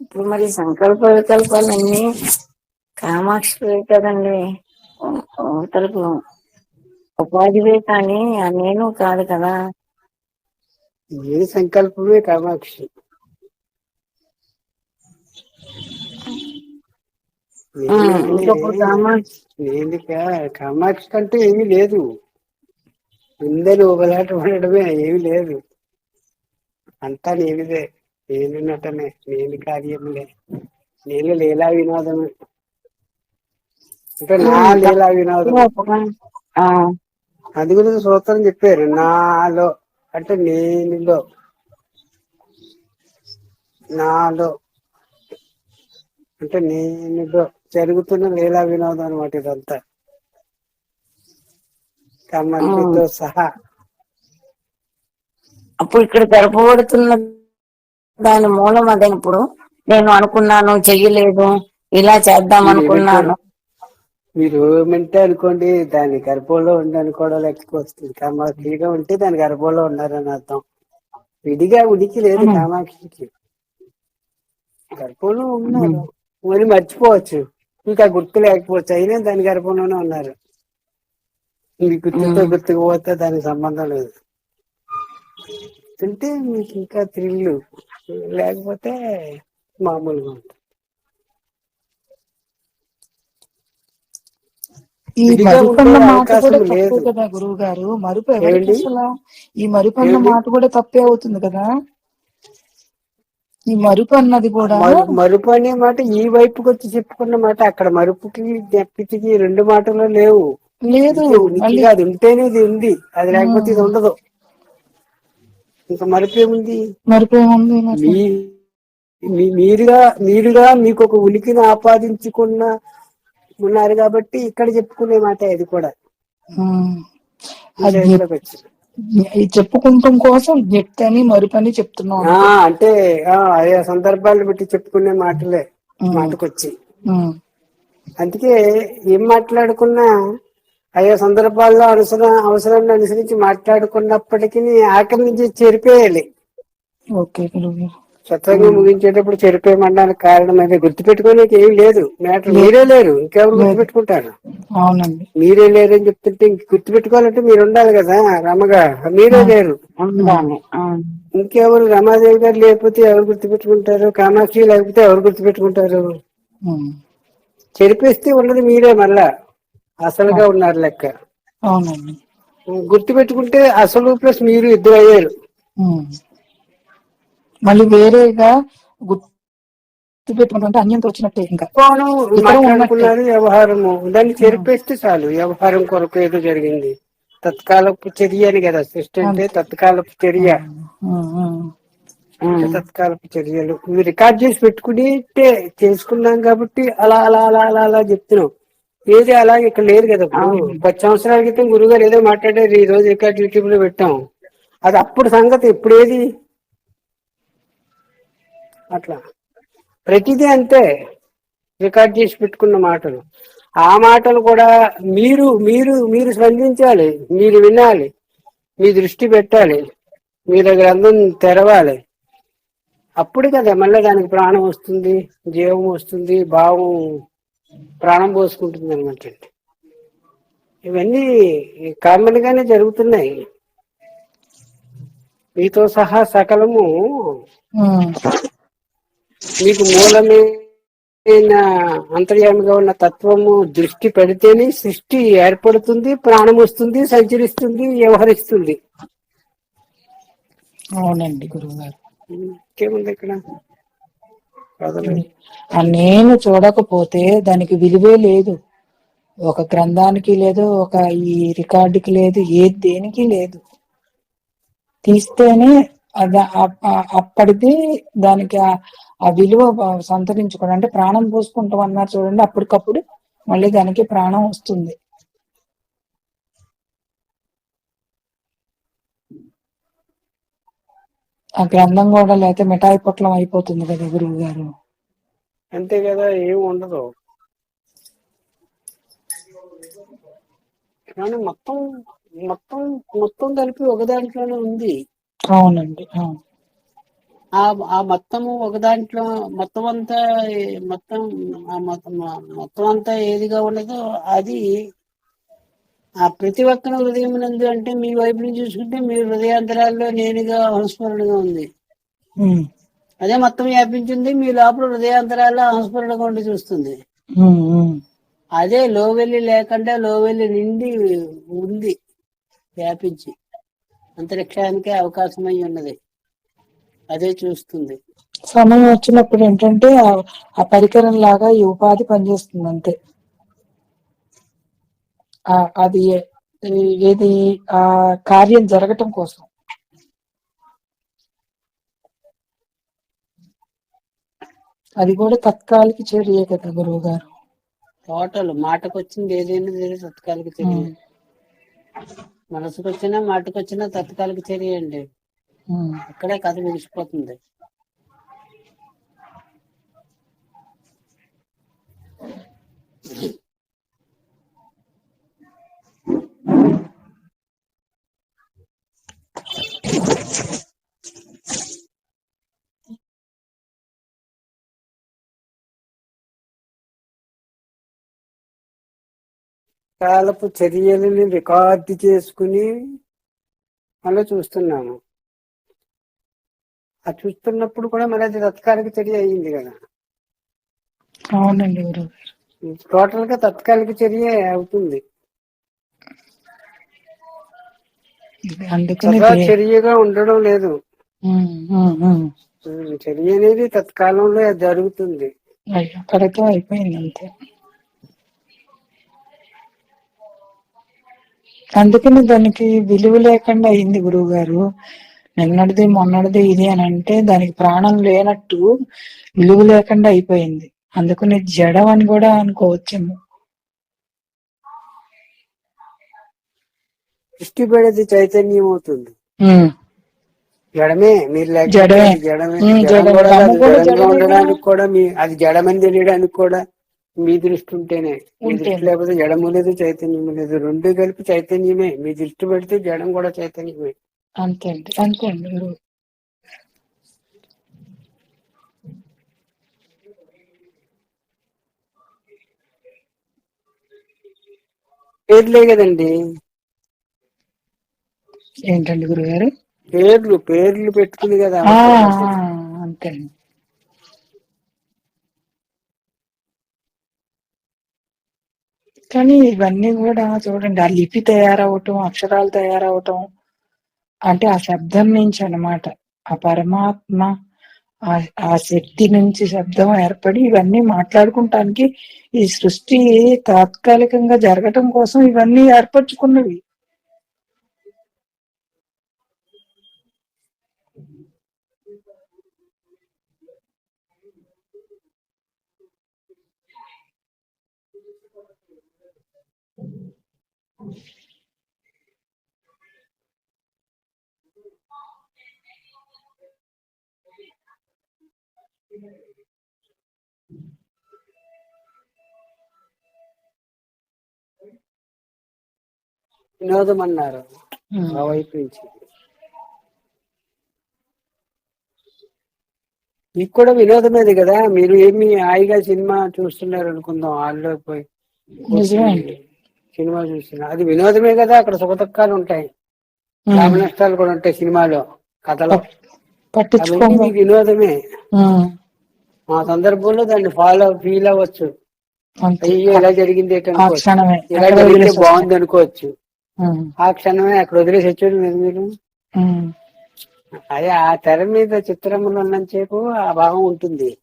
ఇప్పుడు మరి సంకల్ప వికల్పాలన్నీ కామాక్షి కదండి. అవతలకు ఉపాధివే కానీ నేను కాదు కదా. ఏ సంకల్పమే కామాక్షి. కామాక్షి కంటే ఏమీ లేదు. అందరూ ఒకలాట ఉండడమే ఏమీ లేదు. అంతా నేనిదే. నేను నటనే నేను కార్యములే. నేను లీలా వినోదమే. అంటే నా లీలా వినోదం అది గురించి సూత్రం చెప్పారు. నాలో అంటే నేనులో. నాలో. అంటే నేనులో జరుగుతున్న లీలా వినోదం అనమాట ఇదంతా. ఉమ్, కమలికతో సహా. అప్పుడు ఇక్కడ జరపబడుతున్న దాని మూలం అదే ఇప్పుడు నేను అనుకున్నాను చెయ్యలేదు ఇలా చేద్దాం అనుకున్నాను. మీరు ఏమంటే అనుకోండి దాని గర్భంలో ఉంది అనుకోవడం లెక్కకొస్తుంది కామాక్షిగా ఉంటే దాని గర్భంలో ఉన్నారని అర్థం. విడిగా ఉనికి లేదు కామాక్షికి. గర్భంలో ఉన్నారు. మరి మర్చిపోవచ్చు. ఇంకా గుర్తు లేకపోవచ్చు. అయినా దాని గర్భంలోనే ఉన్నారు. మీ గుర్తుతో ఉమ్. గుర్తుకుపోతే దానికి సంబంధం లేదు. తింటే మీకు ఇంకా థ్రిల్లు. లేకపోతే మామూలుగా ఉంటుంది. ఈ విడిగా మరుపు ఉండే అన్న మాట కూడా తప్పే కదా గురువు గారు మరుపు ఎవరికి ఏమండి అసలు? ఈ మరుపు అన్న ఏమండి మాట కూడా తప్పే అవుతుంది కదా? ఈ మరుపు అన్నది కూడా మరు మరుపు అనే మాట ఈ వైపుకి వచ్చి చెప్పుకున్న మాట అక్కడ మరుపుకి జ్ఞప్తికి రెండు మాటలు లేవు. లేదు. కాదు ఉంటేనే ఇది ఉంది. అది లేకపోతే ఇది ఉండదు. ఇంకా మరుపు ఏముంది మరుపు ఏముంది మరి? మీ మీ- మీరుగా మీరుగా మీకు ఒక ఉనికిని ఆపాదించుకున్న ఉన్నారు కాబట్టి ఇక్కడ చెప్పుకునే మాట ఇది కూడా. చెప్పుకుంటాం కోసం వ్యక్తి అని మరుపు అని చెప్తున్నాం. అంటే ఆ ఆయా సందర్భాలను బట్టి చెప్పుకునే మాటలే మాటకొచ్చి. అందుకే ఏం మాట్లాడుకున్నా ఆయా సందర్భాల్లో అవసరం అవసరాన్ని అనుసరించి మాట్లాడుకున్నప్పటికీ ఆఖరి నుంచి చెరిపేయాలి. సత్సంగం ముగించేటప్పుడు చెరిపేయమనడానికి కారణం అదే గుర్తుపెట్టుకోనికి ఏం లేదు. మ్యాటర్ మీరే లేరు. ఇంకెవరు గుర్తుపెట్టుకుంటారు? మీరే లేరని చెప్తుంటే ఇంక గుర్తుపెట్టుకోవాలంటే మీరు ఉండాలి కదా రమగా. మీరే లేరు. ఇంకెవరు రమాదేవి గారు లేకపోతే ఎవరు గుర్తుపెట్టుకుంటారు? కామాక్షి లేకపోతే ఎవరు గుర్తుపెట్టుకుంటారు? చెరిపేస్తే ఉన్నది మీరే మళ్ళా. అసలుగా ఉన్నారు లెక్క. అవునండి. గుర్తుపెట్టుకుంటే అసలు ప్లస్ మీరు ఇద్దరు అయ్యారు. మళ్ళీ వేరేగా గుర్తు పెట్టుకుంటే అన్యంతో వచ్చినట్టే ఇంకా. మాట్లాడుకున్నారు వ్యవహారము. దాన్ని చెరిపేస్తే చాలు వ్యవహారం కొరకు ఏదో జరిగింది. తత్కాలపు చర్య అని కదా సృష్టి అంటే తత్కాలపు చర్య. తత్కాలపు చర్యలు. రికార్డ్ చేసి పెట్టుకుంటే చేసుకున్నాం కాబట్టి అలా అలా అలా అలా అలా చెప్తున్నాం ఏది అలాగే ఇక్కడ లేదు కదా ఇప్పుడు. పది సంవత్సరాల క్రితం గురువు గారు ఏదో మాట్లాడారు ఈ రోజు రికార్డ్ యూట్యూబ్లో పెట్టాం. అది అప్పుడు సంగతి ఇప్పుడు ఏది? అట్లా. ప్రతిదీ అంతే. రికార్డ్ చేసి పెట్టుకున్న మాటలు. ఆ మాటలు కూడా మీరు మీరు మీరు స్పందించాలి మీరు వినాలి మీ దృష్టి పెట్టాలి మీరు ఆ గ్రంథం తెరవాలి. అప్పుడు కదా మళ్ళీ దానికి ప్రాణం వస్తుంది జీవం వస్తుంది భావం ప్రాణం పోసుకుంటుంది అనమాట ఇవన్నీ కామన్ గానే జరుగుతున్నాయి. మీతో సహా సకలము మీకు మూలమైన అంతర్యామిగా ఉన్న తత్వము దృష్టి పెడితేనే సృష్టి ఏర్పడుతుంది ప్రాణం వస్తుంది సంచరిస్తుంది వ్యవహరిస్తుంది. అవునండి గురువు గారు ఇంకేముంది ఇక్కడ? నేను చూడకపోతే దానికి విలువే లేదు. ఒక గ్రంథానికి లేదు ఒక ఈ రికార్డుకి లేదు ఏ దేనికి లేదు. తీస్తేనే అది అప్పటిది దానికి ఆ- ఆ విలువ సంతరించుకోవడం. అంటే ప్రాణం పోసుకుంటాం అన్నారు చూడండి అప్పటికప్పుడు మళ్ళీ దానికి ప్రాణం వస్తుంది. ఆ గ్రంథం కూడా లేకపోతే మిఠాయి పొట్లం అయిపోతుంది కదా గురువు గారు. అంతే కదా ఏం ఉండదు. కానీ మొత్తం మొత్తం మొత్తం కలిపి ఒక దాంట్లోనే ఉంది. అవునండి అవును ఆ ఆ మొత్తము ఒక దాంట్లో మొత్తం అంతా మొత్తం ఆ మొత్తం మొత్తం అంతా ఏదిగా ఉన్నదో అది ఆ ప్రతి ఒక్కరి హృదయం నందు అంటే మీ వైపు నుంచి చూసుకుంటే మీ హృదయాంతరాల్లో నేనుగా సంస్మరణగా ఉంది. అదే మొత్తం వ్యాపించింది మీ లోపల హృదయాంతరాల్లో సంస్మరణగా ఉండి చూస్తుంది. అదే లోవెల్లి లేకుండా లోవెల్లి నిండి ఉంది వ్యాపించి. అంతరిక్షానికే అవకాశమై ఉన్నది. అదే చూస్తుంది. సమయం వచ్చినప్పుడు ఏంటంటే ఆ- పరికరం లాగా ఈ ఉపాధి పనిచేస్తుంది అంతే. అది ఏది ఆ కార్యం జరగటం కోసం. అది కూడా తత్కాలిక చర్యే కదా గురువు గారు. టోటల్ మాటకు వచ్చింది ఏదైనా సరే తత్కాలిక చర్య. మనసుకు వచ్చినా మాటకు వచ్చినా తత్కాలిక చర్య అండి. అక్కడే కథ ముగిసిపోతుంది. కాలపు చర్యలని రికార్డు చేసుకుని మనం చూస్తున్నాము. ఆ చూస్తున్నప్పుడు కూడా మరి అది తత్కాలిక చర్య అయ్యింది కదా. అవునండి టోటల్గా తత్కాలిక చర్య అవుతుంది. అందుకని చర్యగా ఉండడం లేదు. చర్య అనేది తత్కాలంలో జరుగుతుంది. అక్కడితో అయిపోయింది అంతే. అందుకని దానికి విలువ లేకుండా అయింది గురువు గారు నిన్నటిది మొన్నటిది ఇది అని అంటే దానికి ప్రాణం లేనట్టు విలువ లేకుండా అయిపోయింది. అందుకని జడం అని కూడా అనుకోవచ్చేమో. దృష్టి పడేది చైతన్యం అవుతుంది జడమే మీరు జడమే. జడంగా ఉండడానికి కూడా మీ అది జడమని తెలియడానికి కూడా మీ దృష్టి ఉంటేనే. మీ. దృష్టి లేకపోతే జడము లేదు చైతన్యము లేదు. రెండు కలిపి చైతన్యమే. మీ దృష్టి పెడితే జడం కూడా చైతన్యమే. అంతే అండి. అంతే అండి పేర్లే కదండి. ఏంటండి గురుగారు? పేర్లు పేర్లు పెట్టుకుని కదా అంతే కానీ ఇవన్నీ కూడా చూడండి ఆ లిపి తయారవటం అక్షరాలు తయారవటం అంటే ఆ శబ్దం నుంచి అన్నమాట. ఆ పరమాత్మ ఆ ఆ శక్తి నుంచి శబ్దం ఏర్పడి ఇవన్నీ మాట్లాడుకుంటానికి ఈ సృష్టి తాత్కాలికంగా జరగటం కోసం ఇవన్నీ ఏర్పరచుకున్నవి. వినోదం అన్నారు. ఆ వైపు నుంచి. మీకు కూడా వినోదమేది కదా? మీరు ఏమి హాయిగా సినిమా చూస్తున్నారు అనుకుందాం. హాల్లో పోయి నిజమే. సినిమా చూస్తున్నారు అది వినోదమే కదా అక్కడ సుఖదుఖాలు ఉంటాయి. లాభ. నష్టాలు కూడా ఉంటాయి సినిమాలో కథలో. పట్- పట్టించుకోము. అవన్నీ మీకు వినోదమే. ఆ సందర్భంలో దాన్ని ఫాలో ఫీల్ అవ్వచ్చు. అయ్యో ఇలా జరిగింది ఇలా బాగుంది అనుకోవచ్చు. ఆ క్షణమే అక్కడ వదిలేసి వచ్చాడు మీరు ఉమ్. అదే ఆ తెర మీద చిత్రములు ఉన్నంతసేపు ఆ భావం ఉంటుంది.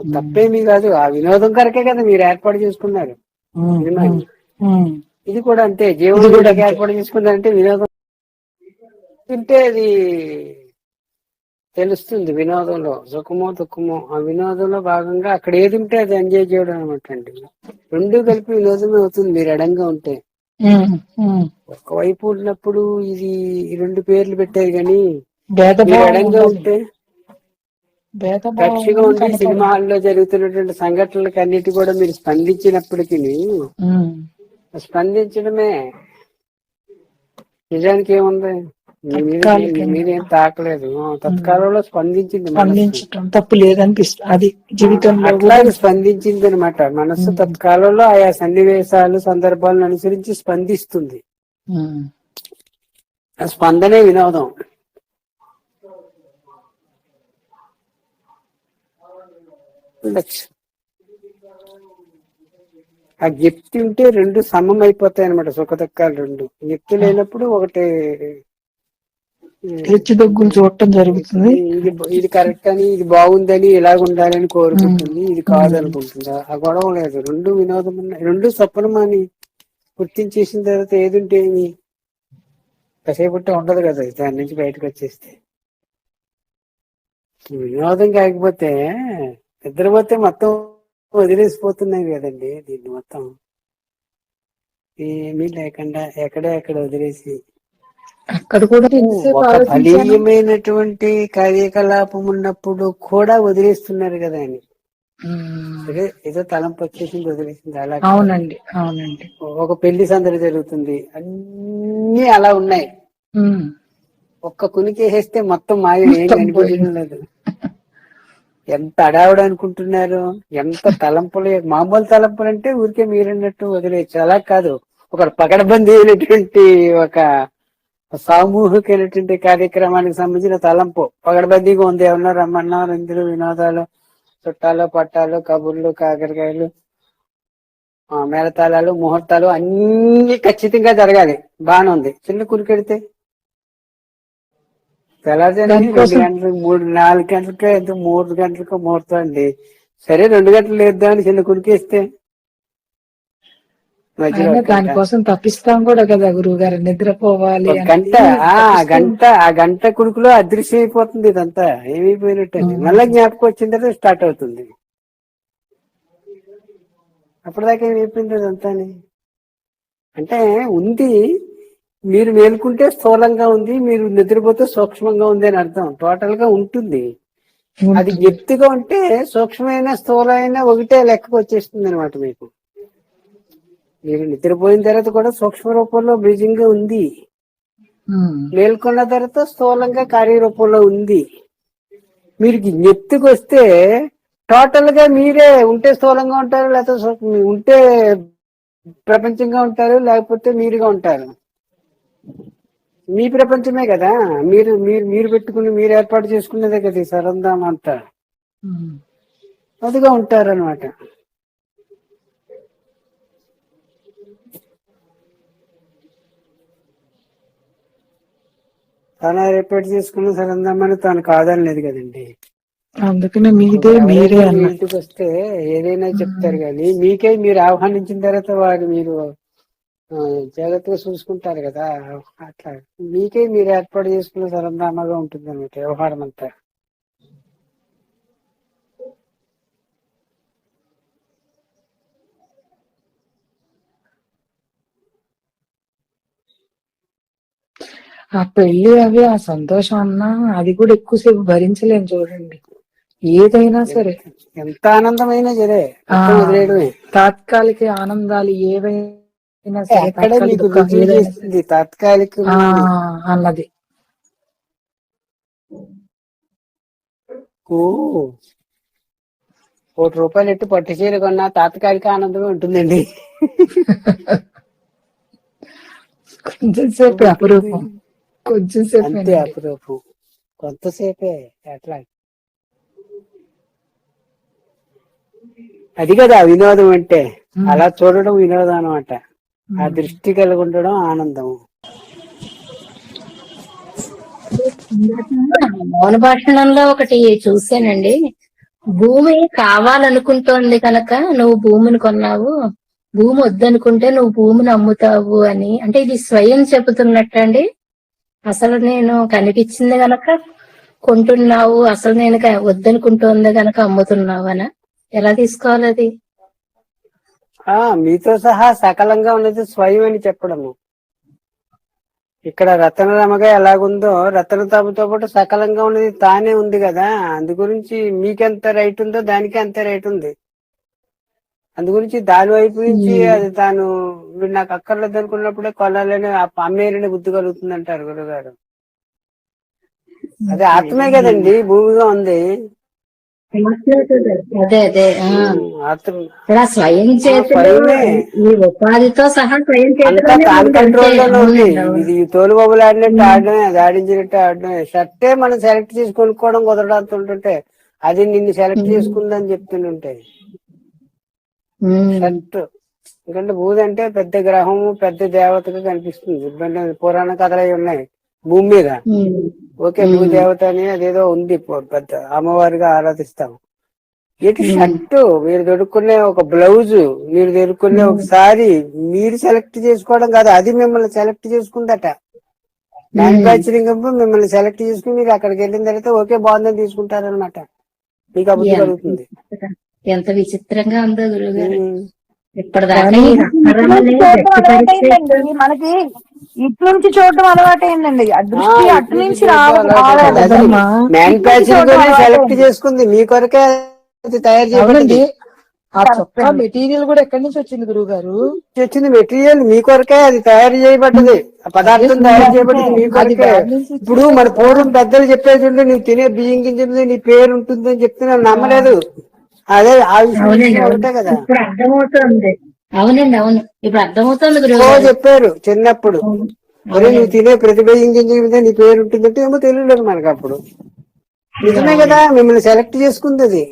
తప్పేమీ కాదు. ఆ వినోదం కొరకే కదా మీరు ఏర్పాటు చేసుకున్నారు. సినిమాని. ఇది కూడా అంతే. జీవనం కూడా. ఏర్పాటు చేసుకున్నారంటే వినోదం. తింటే అది తెలుస్తుంది వినోదంలో. సుఖమో దుఃఖమో. ఆ వినోదంలో భాగంగా అక్కడ ఏది ఉంటే అది ఎంజాయ్ చేయడం అనమాట అండి. రెండు కలిపి వినోదమే అవుతుంది. మీరు ఎడంగా ఉంటే. ఒకవైపు ఉన్నప్పుడు ఇది రెండు పేర్లు పెట్టారు కానీ ఉండదు ఉంటే ఉండి కనపడదు. సినిమా హాల్లో జరుగుతున్నటువంటి సంఘటనలకు అన్నిటి కూడా మీరు స్పందించినప్పటికీ. స్పందించడమే. నిజానికి ఏముంది. మీరేం తాకలేదు. తత్కాలంలో స్పందించింది. స్పందించటం తప్పు లేదనిపిస్తుంది. అది జీవితంలో అట్లాగే స్పందించింది అనమాట మనస్సు తత్కాలంలో ఆయా సన్నివేశాలు సందర్భాలను అనుసరించి స్పందిస్తుంది. స్పందనే వినోదం. ఉండొచ్చు. ఆ జ్ఞప్తి ఉంటే రెండు సమం అయిపోతాయి అనమాట సుఖ దుఃఖాలు రెండు జ్ఞప్తి లేనప్పుడు ఒకటి హెచ్చు దగ్గులు చూడటం జరుగుతుంది. ఇది ఇది కరెక్ట్ అని ఇది బాగుందని ఇలాగ ఉండాలని కోరుకుంటుంది. ఇది కాదు అనుకుంటుందా? ఆ గొడవ లేదు. రెండు వినోదం ఉన్నాయి రెండు స్వప్నం అని గుర్తించేసిన తర్వాత ఏది ఉంటే ఏమి? కాసేపు ఉంటే ఉండదు కదా. దాని నుంచి బయటకు వచ్చేస్తే. వినోదం కాకపోతే నిద్రపోతే మొత్తం వదిలేసిపోతున్నాయి కదండి దీన్ని మొత్తం. ఏమీ లేకుండా ఎక్కడే ఎక్కడ వదిలేసి. అక్కడ కూడా బలీయమైనటువంటి కార్యకలాపం ఉన్నప్పుడు కూడా వదిలేస్తున్నారు కదా అని. ఏదో తలంపు వచ్చేసింది వదిలేసింది అలా. అవునండి అవునండి. ఒక పెళ్ళి సందడి జరుగుతుంది అన్ని అలా ఉన్నాయి. ఒక్క కునికేసేస్తే మొత్తం మాయ ఏం కనిపించడం లేదు. ఎంత అడావిడ అనుకుంటున్నారు? ఎంత తలంపులు? మామూలు తలంపులు అంటే ఊరికే మీరన్నట్టు వదిలేయచ్చు అలా కాదు. ఒక పగడబందీ అయినటువంటి ఒక సామూహికమైనటువంటి కార్యక్రమానికి సంబంధించిన తలంపు. పగడబందీగా ఉంది. ఏమన్నా రమ్మన్నా రంజులు వినోదాలు చుట్టాలు పట్టాలు కబుర్లు కాకరకాయలు ఆ, మేళతాళాలు ముహూర్తాలు అన్ని ఖచ్చితంగా జరగాలి. బాగానే ఉంది. చిన్న కురికెడితే గంటలకు మూడు నాలుగు గంటలకే ఎంత మూడు గంటలకు ముహూర్తం అండి. సరే రెండు గంటలు లేద్దామని చిన్న కురికేస్తే. దానికోసం తప్పిస్తాం కూడా కదా గురువు గారు నిద్రపోవాలి గంట ఆ గంట ఆ గంట కుడుకులో అదృశ్యం అయిపోతుంది ఇదంతా. ఏమైపోయినట్టు మళ్ళీ జ్ఞాపకం వచ్చిన తర్వాత స్టార్ట్ అవుతుంది. అప్పటిదాకా ఏమైపోయింది అదంతా అంటే ఉంది. మీరు మేలుకుంటే స్థూలంగా ఉంది మీరు నిద్రపోతే సూక్ష్మంగా ఉంది అని అర్థం. టోటల్గా ఉంటుంది. అది. ఎత్తుగా ఉంటే సూక్ష్మమైన స్థూలమైన ఒకటే లెక్కకు వచ్చేస్తుంది అనమాట మీకు. మీరు నిద్రపోయిన తర్వాత కూడా సూక్ష్మ రూపంలో బ్రిజింగ్ ఉంది. మేల్కొన్న తర్వాత స్థూలంగా కార్యరూపంలో ఉంది. మీరు ఎత్తుకు వస్తే టోటల్గా మీరే ఉంటే స్థూలంగా ఉంటారు లేకపోతే ఉంటే ప్రపంచంగా ఉంటారు లేకపోతే మీరుగా ఉంటారు. మీ ప్రపంచమే కదా. మీరు మీరు మీరు పెట్టుకుని మీరు ఏర్పాటు చేసుకున్నదే కదా ఈ సరందాం అంతా. అదిగా ఉంటారు అనమాట తను ఏర్పాటు చేసుకున్న సరందామని తాను కాదనలేదు కదండి. అందుకనే మీదే మీరే ఇంటికి వస్తే ఏదైనా చెప్తారు కానీ మీకే మీరు ఆహ్వానించిన తర్వాత వారు మీరు జాగ్రత్తగా చూసుకుంటారు కదా. అట్లా. మీకే మీరు ఏర్పాటు చేసుకున్న సరందామగా ఉంటుంది అనమాట వ్యవహారం అంతా. ఆ పెళ్ళి అవి ఆ సంతోషం అన్నా అది కూడా ఎక్కువసేపు భరించలేం చూడండి. ఏదైనా సరే. ఎంత ఆనందమైనా సరే తాత్కాలిక ఆనందాలు ఏవైనా తాత్కాలిక అన్నది. కోటి రూపాయలు ఎట్టి పట్టు చీర కొన్నా తాత్కాలిక ఆనందమే ఉంటుందండి. కొంచెం సేపు అపురూపం. కొంచెం సేపు అంతే అపురూపం. కొంతసేపే అట్లా. అది కదా వినోదం అంటే. అలా చూడడం వినోదం అనమాట ఆ దృష్టి కలిగి ఉండడం ఆనందం మౌన భాషణంలో ఒకటి చూసానండి భూమి కావాలనుకుంటోంది కనుక నువ్వు భూమిని కొన్నావు. భూమి వద్దనుకుంటే నువ్వు భూమిని అమ్ముతావు అని. అంటే ఇది స్వయం చెబుతున్నట్టండి. అసలు నేను కనిపించింది గనక కొంటున్నావు. అసలు నేను వద్దనుకుంటోంది గనక అమ్ముతున్నావు అన. ఎలా తీసుకోవాలి అది? ఆ మీతో సహా సకలంగా ఉన్నది స్వయం అని చెప్పడము. ఇక్కడ రతనరమగా ఎలాగుందో రతనతామతో పాటు సకలంగా ఉన్నది తానే ఉంది కదా అందు గురించి మీకెంత రైట్ ఉందో దానికి అంతే రైట్ ఉంది. అందు గురించి దాని వైపు నుంచి అది తాను వీడు నాకు అక్కర్లేదు అనుకున్నప్పుడే కొనాలని ఆ అమ్మేరని బుద్ధి కలుగుతుంది అంటారు గురుగారు. అది ఆత్మే కదండి భూమిగా ఉంది. అదే అదే ఇక్కడ స్వయం చేతిలో. ఈ ఉపాధితో సహా స్వయం అవును. ఇది తోలు బొమ్మలు ఆడినట్టు ఆడడమే అది ఆడించినట్టు ఆడడమే. షర్టే మనం సెలెక్ట్ చేసి కొనుక్కోవడం కుదరడంతో ఉంటుంటే అది నిన్ను సెలెక్ట్ చేసుకుందని చెప్తుంటే. షర్ట్. ఎందుకంటే భూది అంటే పెద్ద గ్రహము పెద్ద దేవతగా కనిపిస్తుంది. ఎందుకంటే పురాణ కథలు అవి ఉన్నాయి. భూమి మీద. ఓకే భూదేవత అని అదేదో ఉంది పెద్ద అమ్మవారిగా ఆరాధిస్తాం. ఇటు షర్ట్? మీరు దొరుకునే ఒక బ్లౌజ్ మీరు దొరుకునే ఒక సారీ మీరు సెలెక్ట్ చేసుకోవడం కాదు అది మిమ్మల్ని సెలెక్ట్ చేసుకుందట. మ్యానుఫాక్చరింగ్ మిమ్మల్ని సెలెక్ట్ చేసుకుని మీరు అక్కడికి వెళ్ళిన తర్వాత ఓకే బాగుందని తీసుకుంటారనమాట మీకు అభివృద్ధి కలుగుతుంది. ఎంత విచిత్రంగా ఉందో గురువు గారు. ఇప్పటిదాకా మనకి ఇటు నుంచి చూడటం అలవాటైందండి. ఆ దృష్టి అటు నుంచి రావాలి అలవాటు సెలెక్ట్ అలవాటు. చేసుకుంది. మీ కొరకే తయారు చేయబడింది. ఆ చొక్కా మెటీరియల్ కూడా ఎక్కడి నుంచి వచ్చింది గురువు గారు వచ్చింది మెటీరియల్ మీ కొరకే అది తయారు చేయబడ్డది. ఆ పదార్థం తయారు చేయబడ్డది మీ అది కొరకే. ఇప్పుడు మన పూర్వం పెద్దలు చెప్పేది ఉంటే నీవు తినే బియ్యం గింజ మీద నీ పేరు ఉంటుంది అని చెప్తే నేను నమ్మలేదు అదే ఆ విషయం కదా. ఇప్పుడు అర్థమవుతుంది. అవునండి అవును. ఇప్పుడు అర్థమవుతుంది గురువు చెప్పారు చిన్నప్పుడు. నువ్వు తినే ప్రతి బియ్యం గింజ మీద నీ పేరు ఉంటుందంటే ఏమో తెలియలేదు మనకు అప్పుడు. నిజమే కదా మిమ్మల్ని సెలెక్ట్ చేసుకుంది